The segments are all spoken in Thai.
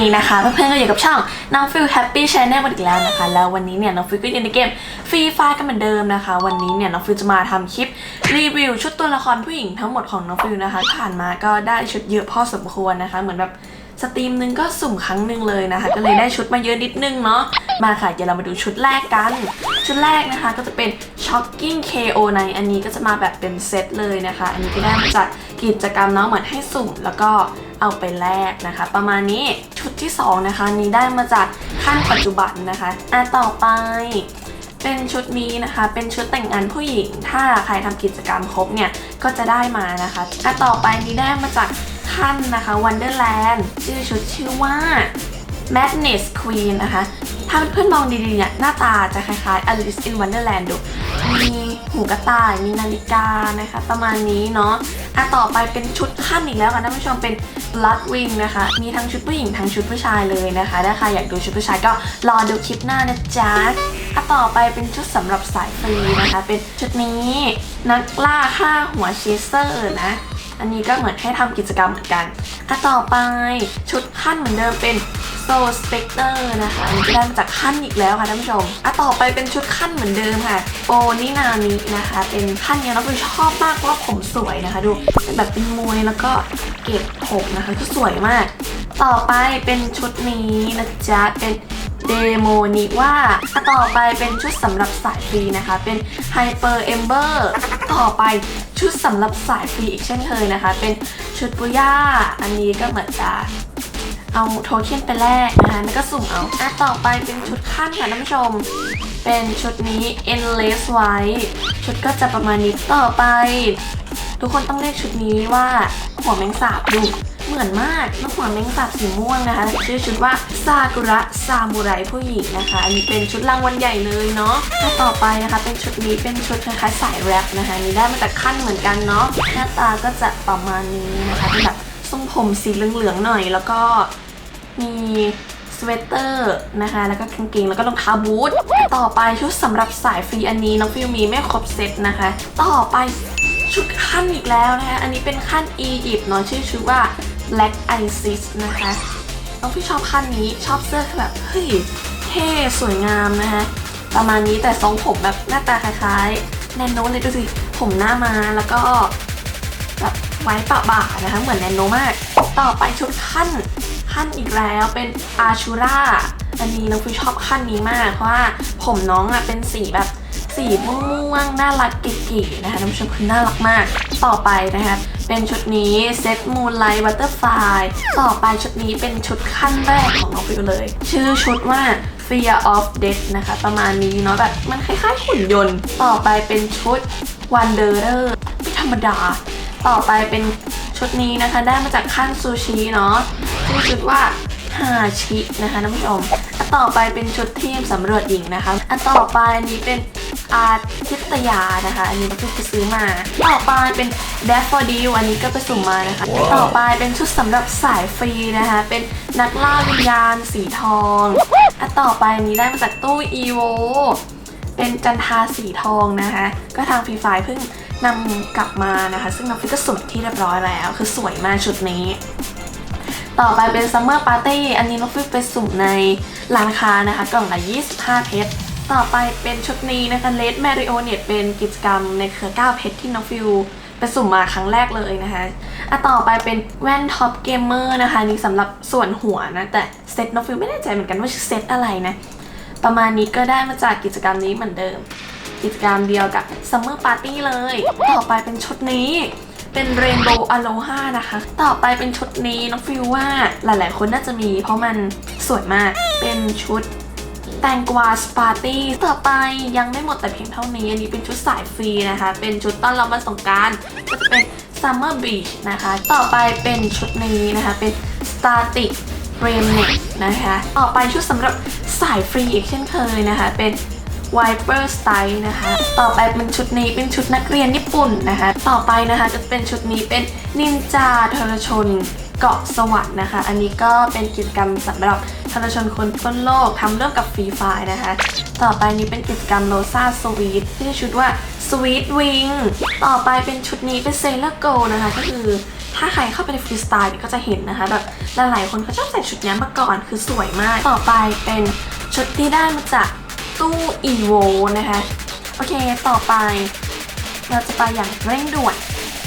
นี้นะคะเพื่อนๆก็อยู่กับช่องน้องฟิลแฮปปี้ชแนลกันอีกแล้วนะคะ แล้ววันนี้เนี่ยน้องฟิลก็อยู่ในเกมฟรีไฟกันเหมือนเดิมนะคะ วันนี้เนี่ยน้องฟิลจะมาทำคลิปรีวิวชุดตัวละครผู้หญิงทั้งหมดของน้องฟิลนะคะ ผ่านมาก็ได้ชุดเยอะพอสมควรนะคะ เหมือนแบบสตรีมหนึงก็สุ่มครั้งหนึ่งเลยนะคะ ก็เลยได้ชุดมาเยอะนิดนึงเนาะมาค่ะเดี๋ยวเรามาดูชุดแรกกัน ชุดแรกนะคะก็จะเป็น Shocking KO ในอันนี้ก็จะมาแบบเป็นเซตเลยนะคะ อันนี้ก็ได้มาจากกิจกรรมเนาะเหมือนให้สุ่มแล้วก็ เอาไปแลกนะคะ ประมาณนี้ชุดที่สองนะคะ นี้ได้มาจากขั้นปัจจุบันนะคะอะต่อไปเป็นชุดนี้นะคะ เป็นชุดแต่งงานผู้หญิง ถ้าใครทำกิจกรรมครบเนี่ย ก็จะได้มานะคะอะต่อไปนี้ได้มาจากขั้นนะคะ Wonderland ชื่อชุดชื่อว่า Madness Queen นะคะ ถ้าเพื่อนๆมองดีๆเนี่ย หน้าตาจะคล้ายๆ Alice in Wonderland ดูมี หูกระต่ายมีนาฬิกานะคะ ประมาณนี้เนาะอะต่อไปเป็นชุดขั้นอีกแล้วค่ะท่านผู้ชมเป็นลัดวิงนะคะ มีทั้งชุดผู้หญิงทั้งชุดผู้ชายเลยนะคะถ้าใครอยากดูชุดผู้ชายก็รอดูคลิปหน้านะจ๊ะอะต่อไปเป็นชุดสำหรับสายฟรีนะคะ เป็นชุดนี้นักล่าฆ่าหัวเชเซอร์นะ อันนี้ก็เหมือนให้ทำกิจกรรมเหมือนกันอะต่อไปชุดขั้นเหมือนเดิมเป็น Soul Spectre นะคะอันนี้ได้มาจากขั้นอีกแล้วค่ะท่านผู้ชมอะต่อไปเป็นชุดขั้นเหมือนเดิมค่ะโอนินามินะคะ เป็นขั้นเนี้ยเราคือชอบมากเพราะว่าผมสวยนะคะ ดูเป็นแบบเป็นมวยแล้วก็เก็บผมนะคะคือสวยมาก ต่อไปเป็นชุดนี้นะจ๊ะเป็น โมนิว่าต่อไปเป็นชุดสำหรับสายฟรีนะคะ เป็น Hyper Ember ต่อไปชุดสำหรับสายฟรีอีกเช่นเคยนะคะ เป็นชุดปุย่า อันนี้ก็เหมือนจะเอาโทเค็นไปแลกนะคะแล้วก็สุ่มเอาอะต่อไปเป็นชุดขั้นค่ะท่านผู้ชม เป็นชุดนี้ endless white ชุดก็จะประมาณนี้ต่อไป ทุกคนต้องเรียกชุดนี้ว่าหัวแมงสาบดู เหมือนมากแล้วหัวแมงสาบสีม่วงนะคะ ชื่อชุดว่าซากุระซามูไรผู้หญิงนะคะ อันนี้เป็นชุดรางวัลใหญ่เลยเนาะถ้าต่อไปนะคะ เป็นชุดนี้เป็นชุดคล้ายๆสายแรปนะคะนนี้ได้มาจากขั้นเหมือนกันเนาะหน้าตาก็จะประมาณนี้นะคะเป็นแบบทรงผมสีเหลืองๆหน่อย แล้วก็มีสเวตเตอร์นะคะ แล้วก็กางเกงแล้วก็รองเท้าบูทต่อไปชุดสำหรับสายฟรีอันนี้น้องฟิวมีไม่ครบเซตนะคะ ต่อไปชุดขั้นอีกแล้วนะคะ อันนี้เป็นขั้นอียิปต์เนาะชื่อชุดว่า Black Isis นะคะน้องพี่ชอบขั้นนี้ชอบเสื้อคือแบบเฮ้ยเท่สวยงามนะคะประมาณนี้แต่ทรงผมแบบหน้าตาคล้ายๆแนนโนเลยดูสิผมหน้ามาแล้วก็แบบไว้ปะบ่านะคะเหมือนแนนโนมาก ต่อไปชุดขั้นขั้นอีกแล้วเป็นอาชูราอันนี้น้องพี่ชอบขั้นนี้มาก เพราะว่าผมน้องอะเป็นสีแบบสีม่วงๆน่ารักเก๋ๆนะคะนผู้ชมคือน่ารักมาก ต่อไปนะคะ เป็นชุดนี้เซตมูนไลท์บัตเตอร์ฟลายต่อไปชุดนี้เป็นชุดขั้นแรกของน้องฟิวเลย ชื่อชุดว่า Fear of Death นะคะ ประมาณนี้เนาะแบบมันคล้ายๆหุ่นยนต์ ต่อไปเป็นชุด Wanderer ไม่ธรรมดา ต่อไปเป็นชุดนี้นะคะ ได้มาจากขั้นซูชิเนาะชื่อชุดว่าฮาชินะคะท่านผู้ชม อันต่อไปเป็นชุดทีมสำรวจหญิงนะคะ อันต่อไปอันนี้เป็น อาทิตยานะคะ อันนี้ก็คือซื้อมา ต่อไปเป็น d a f f o d i l อันนี้ก็ไปสุ่มมานะคะ ต่อไปเป็นชุดสำหรับสายฟรีนะคะ เป็นนักล่าวิญญาณสีทองอันต่อไปอันนี้ได้มาจากตู้ EVO เป็นจันทาสีทองนะคะ ก็ทางฟรีไฟเพิ่งนำกลับมานะคะ ซึ่งน้องฟิกก็สุ่มที่เรียบร้อยแล้ว คือสวยมากชุดนี้ ต่อไปเป็นซัมเมอร์ปาร์ตี้อันนี้น้องฟิวไปสุ่มในร้านค้านะคะ กล่องละ 25 เพชร ต่อไปเป็นชุดนี้นะคะเลดแมริโอเนตเป็นกิจกรรมในเครือ9เพชรที่น้องฟิวไปสุ่มมาครั้งแรกเลยนะคะอะต่อไปเป็นแว่นท็อปเกมเมอร์นะคะนี่สำหรับส่วนหัวนะ แต่เซตน้องฟิวไม่แน่ใจเหมือนกันว่าชื่อเซตอะไรนะ ประมาณนี้ก็ได้มาจากกิจกรรมนี้เหมือนเดิม กิจกรรมเดียวกับ Summer Party เลย ต่อไปเป็นชุดนี้เป็น Rainbow Aloha นะคะ ต่อไปเป็นชุดนี้น้องฟิวว่าหลายๆ คนน่าจะมีเพราะมันสวยมาก เป็นชุด แตงกวาสปาร์ตี้ต่อไปยังไม่หมดแต่เพียงเท่านี้ อันนี้เป็นชุดสายฟรีนะคะ เป็นชุดต้อนรับวันสงการก็จะเป็น Summer Beach นะคะ ต่อไปเป็นชุดนี้นะคะ เป็น Static r a m n e t นะคะ ต่อไปชุดสำหรับสายฟรีอีกเช่นเคยนะคะ เป็น Viper Style นะคะ ต่อไปเป็นชุดนี้เป็นชุดนักเรียนญี่ปุ่นนะคะ ต่อไปนะคะจะเป็นชุดนี้เป็นนินจาทรชน เกาะสวรรค์นะคะ อันนี้ก็เป็นกิจกรรมสำหรับทรชนคนทั่วโลกทำร่วมกับฟรีไฟนะคะ ต่อไปนี้เป็นกิจกรรมโลซาสวีทที่ชุดว่า Sweet Wing ต่อไปเป็นชุดนี้เป็นเซเลอร์โกนะคะ ก็คือถ้าใครเข้าไปในฟรีสไตล์ก็จะเห็นนะคะแบบหลายๆคนเขาชอบใส่ชุดนี้มาก่อนคือสวยมาก ต่อไปเป็นชุดที่ได้มาจากตู้อีโวนะคะ โอเค ต่อไปเราจะไปอย่างเร่งด่วน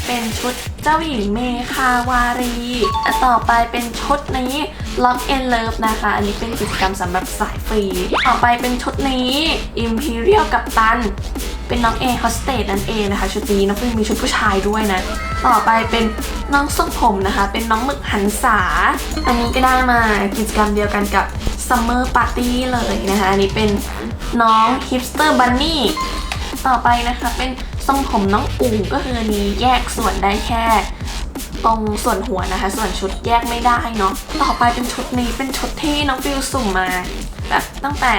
เป็นชุด จ้าหญิงเมคาวารี ต่อไปเป็นชุดนี้ Lock and Love นะคะ อันนี้เป็นกิจกรรมสำหรับสายฟรี ต่อไปเป็นชุดนี้ Imperial กับตัน เป็นน้องเอฮอสเตสนั่นเองนะคะ ชุดนี้น้องฟิล์มมีชุดผู้ชายด้วยนะ ต่อไปเป็นน้องทรงผมนะคะ เป็นน้องหมึกหันษา อันนี้ก็ได้มากิจกรรมเดียวกันกับ Summer Party เลยนะคะ อันนี้เป็นน้อง Hipster Bunny ต่อไปนะคะเป็น ทรงผมน้องอู๋ก็คือนี้แยกส่วนได้แค่ ตรงส่วนหัวนะคะ ส่วนชุดแยกไม่ได้เนาะต่อไปเป็นชุดนี้เป็นชุดที่น้องฟิวสุ่มมาแบบตั้งแต่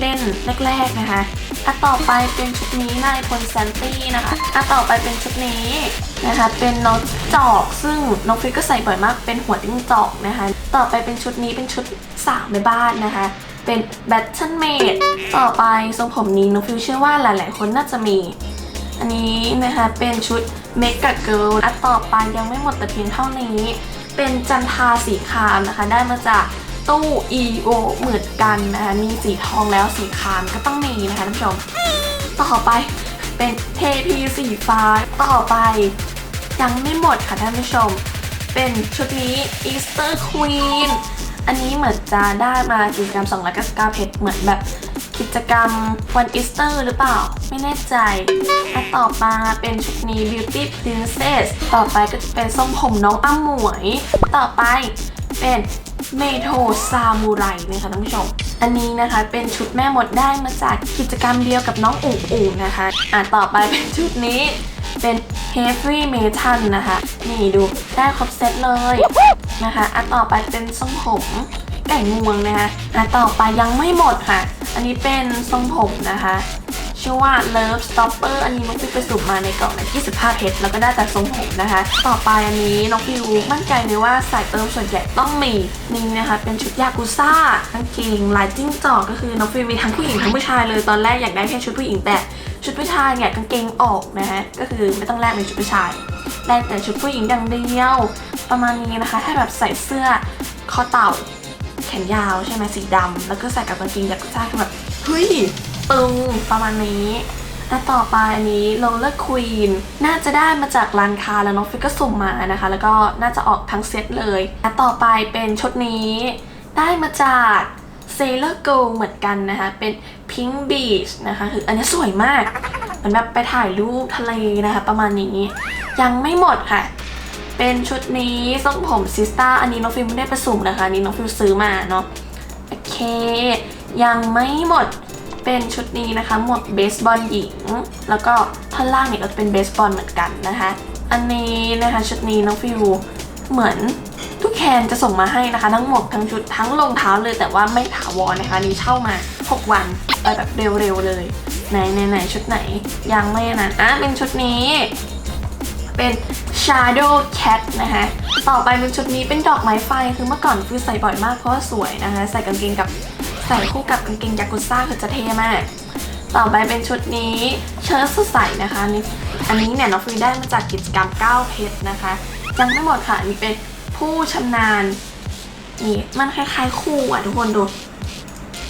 เล่นแรกๆนะคะอะต่อไปเป็นชุดนี้นายพลแซนตี้นะคะอะต่อไปเป็นชุดนี้นะคะ เป็นน้องจอก ซึ่งน้องฟิวก็ใส่บ่อยมาก เป็นหัวจิ้งจอกนะคะ ต่อไปเป็นชุดนี้เป็นชุดสาวในบ้านนะคะ เป็นแบทเทิลเมดต่อไปทรงผมนี้น้องฟิวเชื่อว่าหลายๆ คนน่าจะมี อันนี้นะคะเป็นชุดเมกะเกิลอันต่อไปยังไม่หมดแต่เพียงเท่านี้ เป็นจันทาสีคามนะคะ ได้มาจากตู้ EO เหมือนกันนะคะมีสีทองแล้วสีคามก็ต้องมีนะคะท่านผู้ชม ต่อไปเป็นเทพีสีฟ้าต่อไปยังไม่หมดค่ะท่านผู้ชม เป็นชุดนี้ Easter Queen อันนี้เหมือนจะได้มากิจกรรม299เพชรเหมือนแบบ กิจกรรมวันอีสเตอร์หรือเปล่า ไม่แน่ใจและต่อมาเป็นชุดนี้ Beauty Princess ต่อไปก็จะเป็นทรงผมน้องอ้ำหมวย ต่อไปเป็นเมโทซามูไรนะคะท่านผู้ชม อันนี้นะคะเป็นชุดแม่หมดได้มาจากกิจกรรมเดียวกับน้องอุ๋งอุ๋งนะคะ อะต่อไปเป็นชุดนี้เป็น Heavy Metal นะคะ นี่ดูได้ครบเซตเลยนะคะอันต่อไปเป็นทรงผมไก่งวงนะคะอันต่อไปยังไม่หมดค่ะ อันนี้เป็นทรงผมนะคะ ชื่อว่า Love Stopper อันนี้น้องฟิวไปสุ่มมาในกล่องนะ25เพชรแล้วก็ได้แต่ทรงผมนะคะ ต่อไปอันนี้น้องฟิวมั่นใจเลยว่าสายเติมส่วนใหญ่ต้องมีนี่นะคะ เป็นชุดยากุซ่ากางเกงลายจิ้งจอกก็คือน้องฟิวมีทั้งผู้หญิงทั้งผู้ชายเลยตอนแรกอยากได้แค่ชุดผู้หญิงแต่ชุดผู้ชายเนี่ยกางเกงออกนะฮะก็คือไม่ต้องแลกเป็นชุดผู้ชายแลกแต่ชุดผู้หญิงอย่างเดียวประมาณนี้นะคะ ถ้าแบบใส่เสื้อคอเต่า แขนยาวใช่ไหมสีดำแล้วก็ใส่กับกางเกงยากุซ่าคือแบบเฮ้ยตึงประมาณนี้และต่อไปอันนี้โรลเลอร์ควีนน่าจะได้มาจากร้านค้าแล้วน้องฟิกก็สุ่มมานะคะ แล้วก็น่าจะออกทั้งเซตเลยและต่อไปเป็นชุดนี้ ได้มาจาก Sailor Girl เหมือนกันนะคะ เป็น Pink Beach นะคะคืออันนี้สวยมากเหมือนแบบไปถ่ายรูปทะเลนะคะ ประมาณนี้ ยังไม่หมดค่ะ เป็นชุดนี้ทรงผมซิสตาอันนี้น้องฟิลไม่ได้ไปสุ่มนะคะนนี้น้องฟิลซื้อมาเนาะโอเค ยังไม่หมดเป็นชุดนี้นะคะ หมวกเบสบอลหญิง แล้วก็ท่อนล่างเนี่ยก็เป็นเบสบอลเหมือนกันนะคะ อันนี้นะคะชุดนี้น้องฟิลเหมือนทุกแคนจะส่งมาให้นะคะ ทั้งหมวกทั้งชุดทั้งรองเท้าเลยแต่ว่าไม่ถาวรนะคะนี้เช่ามา 6 วันไปแบบเร็วๆเลยไหนไหนไหนชุดไหนยังไม่นั้นอะเป็นชุดนี้ เป็น Shadow Cat นะคะต่อไปเป็นชุดนี้เป็นดอกไม้ไฟคือเมื่อก่อนคือใส่บ่อยมากเพราะว่าสวยนะคะใส่กางเกงกับใส่คู่กับกางเกงยากุซ่าคือจะเท่มาก ต่อไปเป็นชุดนี้เชิ้ตสดใสนะคะอันนี้อันนี้เนี่ยน้องฟิวได้มาจากกิจกรรม9เพชรนะคะยังไม่หมดค่ะอันนี้เป็นผู้ชำนาญนี่มันคล้ายๆคู่อะทุกคนดู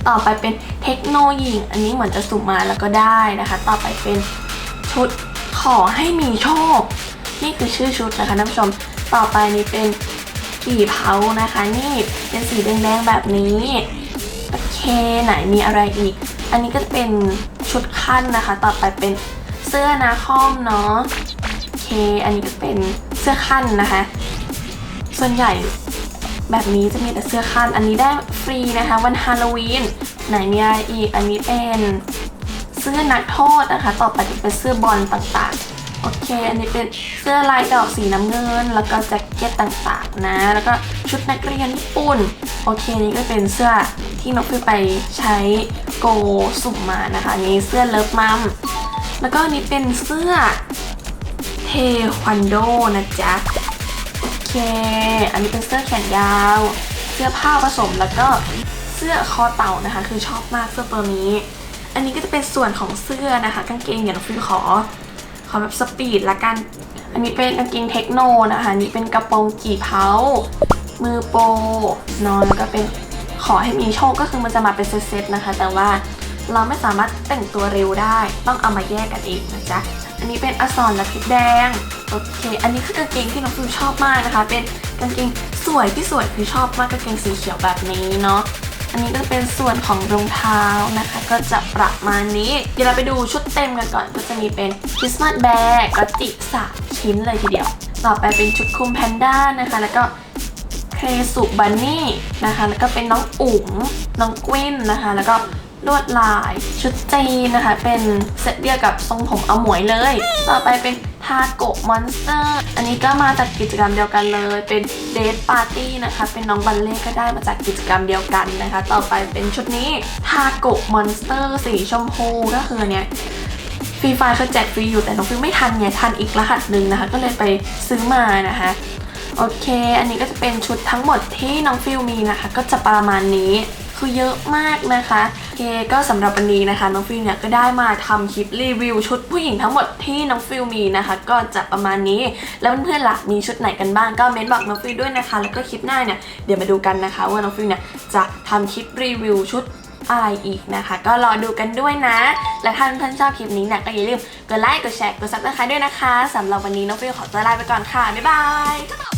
ต่อไปเป็นเทคโนหญิงอันนี้เหมือนจะสุ่มมาแล้วก็ได้นะคะ ต่อไปเป็นชุดขอให้มีโชค นี่คือชื่อชุดนะคะท่านผู้ชม ต่อไปนี้เป็นกี่เผานะคะ นี่เป็นสีแดงๆแบบนี้ โอเคไหนมีอะไรอีก อันนี้ก็จะเป็นชุดขั้นนะคะ ต่อไปเป็นเสื้อนาคอมเนาะโอเค อันนี้ก็เป็นเสื้อขั้นนะคะ ส่วนใหญ่แบบนี้จะมีแต่เสื้อขั้น อันนี้ได้ฟรีนะคะ วันฮาโลวีนไหนมีอะไรอีก อันนี้เป็นเสื้อนักโทษนะคะ ต่อไปจะเป็นเสื้อบอลต่างๆ โอเค อันนี้เป็นเสื้อลายดอกสีน้ำเงิน แล้วก็แจ็คเก็ตต่างๆนะ แล้วก็ชุดนักเรียนญี่ปุ่น โอเค นี่ก็เป็นเสื้อที่นกฟิวไปใช้โกสุ่มมานะคะอันนี้เสื้อเลิฟมัม แล้วก็อันนี้เป็นเสื้อเทควันโดนะจ๊ะ โอเค อันนี้เป็นเสื้อแขนยาว เสื้อผ้าผสมแล้วก็เสื้อคอเต่านะคะ คือชอบมากเสื้อตัวนี้ อันนี้ก็จะเป็นส่วนของเสื้อนะคะ กางเกงอย่างน้องฟิวขอ ขอแบบสปีดละกัน อันนี้เป็นกางเกงเทคโนนะคะอันนี่เป็นกระโปรงกี่เผามือโปรเนอนแล้วก็เป็นขอให้มีโชคก็คือมันจะมาเป็นเซตๆนะคะ แต่ว่าเราไม่สามารถแต่งตัวเร็วได้ ต้องเอามาแยกกันเองนะจ๊ะ อันนี้เป็นอสรและพิกแดง โอเค อันนี้คือกางเกงที่น้องฟิวชอบมากนะคะ เป็นกางเกงสวยที่สวยคือชอบมากกางเกงสีเขียวแบบนี้เนาะ อันนี้ก็เป็นส่วนของรองเท้านะคะ ก็จะประมาณนี้ เดี๋ยวเราไปดูชุดเต็มกันก่อน ก็จะมีเป็นคริสต์มาสแบกกระจิสามชิ้นเลยทีเดียว ต่อไปเป็นชุดคลุมแพนด้านะคะ แล้วก็เคสุบันนี่นะคะ แล้วก็เป็นน้องอุ๋งน้องกวินนะคะ แล้วก็ลวดลายชุดจีนนะคะ เป็นเซตเดียวกับทรงผมเอาหมวยเลย ต่อไปเป็น ทาโกะมอนสเตอร์ อันนี้ก็มาจากกิจกรรมเดียวกันเลย เป็นเดทปาร์ตี้นะคะ เป็นน้องบัลเล่ก็ได้มาจากกิจกรรมเดียวกันนะคะ ต่อไปเป็นชุดนี้ทาโกะมอนสเตอร์สีชมพูก็คือเนี่ยฟรีไฟล์เขาแจกฟรีอยู่แต่น้องฟิวไม่ทันไงทันอีกรหัสหนึ่งนะคะ ก็เลยไปซื้อมานะคะโอเค อันนี้ก็จะเป็นชุดทั้งหมดที่น้องฟิวมีนะคะ ก็จะประมาณนี้ คือเยอะมากนะคะ เคก็สำหรับวันนี้นะคะน้องฟิวเนี่ยก็ได้มาทำคลิปรีวิวชุดผู้หญิงทั้งหมดที่น้องฟิวมีนะคะ ก็จะประมาณนี้แล้วเพื่อนๆล่ะมีชุดไหนกันบ้างก็เม้นบอกน้องฟิวด้วยนะคะ แล้วก็คลิปหน้าเนี่ยเดี๋ยวมาดูกันนะคะ ว่าน้องฟิวเนี่ยจะทำคลิปรีวิวชุดอะไรอีกนะคะ ก็รอดูกันด้วยนะ และถ้าเพื่อนๆชอบคลิปนี้เนี่ยก็อย่าลืมกดไลค์กดแชร์กดซับสไครต์ด้วยนะคะสำหรับวันนี้น้องฟิวขอตัวลาไปก่อนค่ะบ๊ายบาย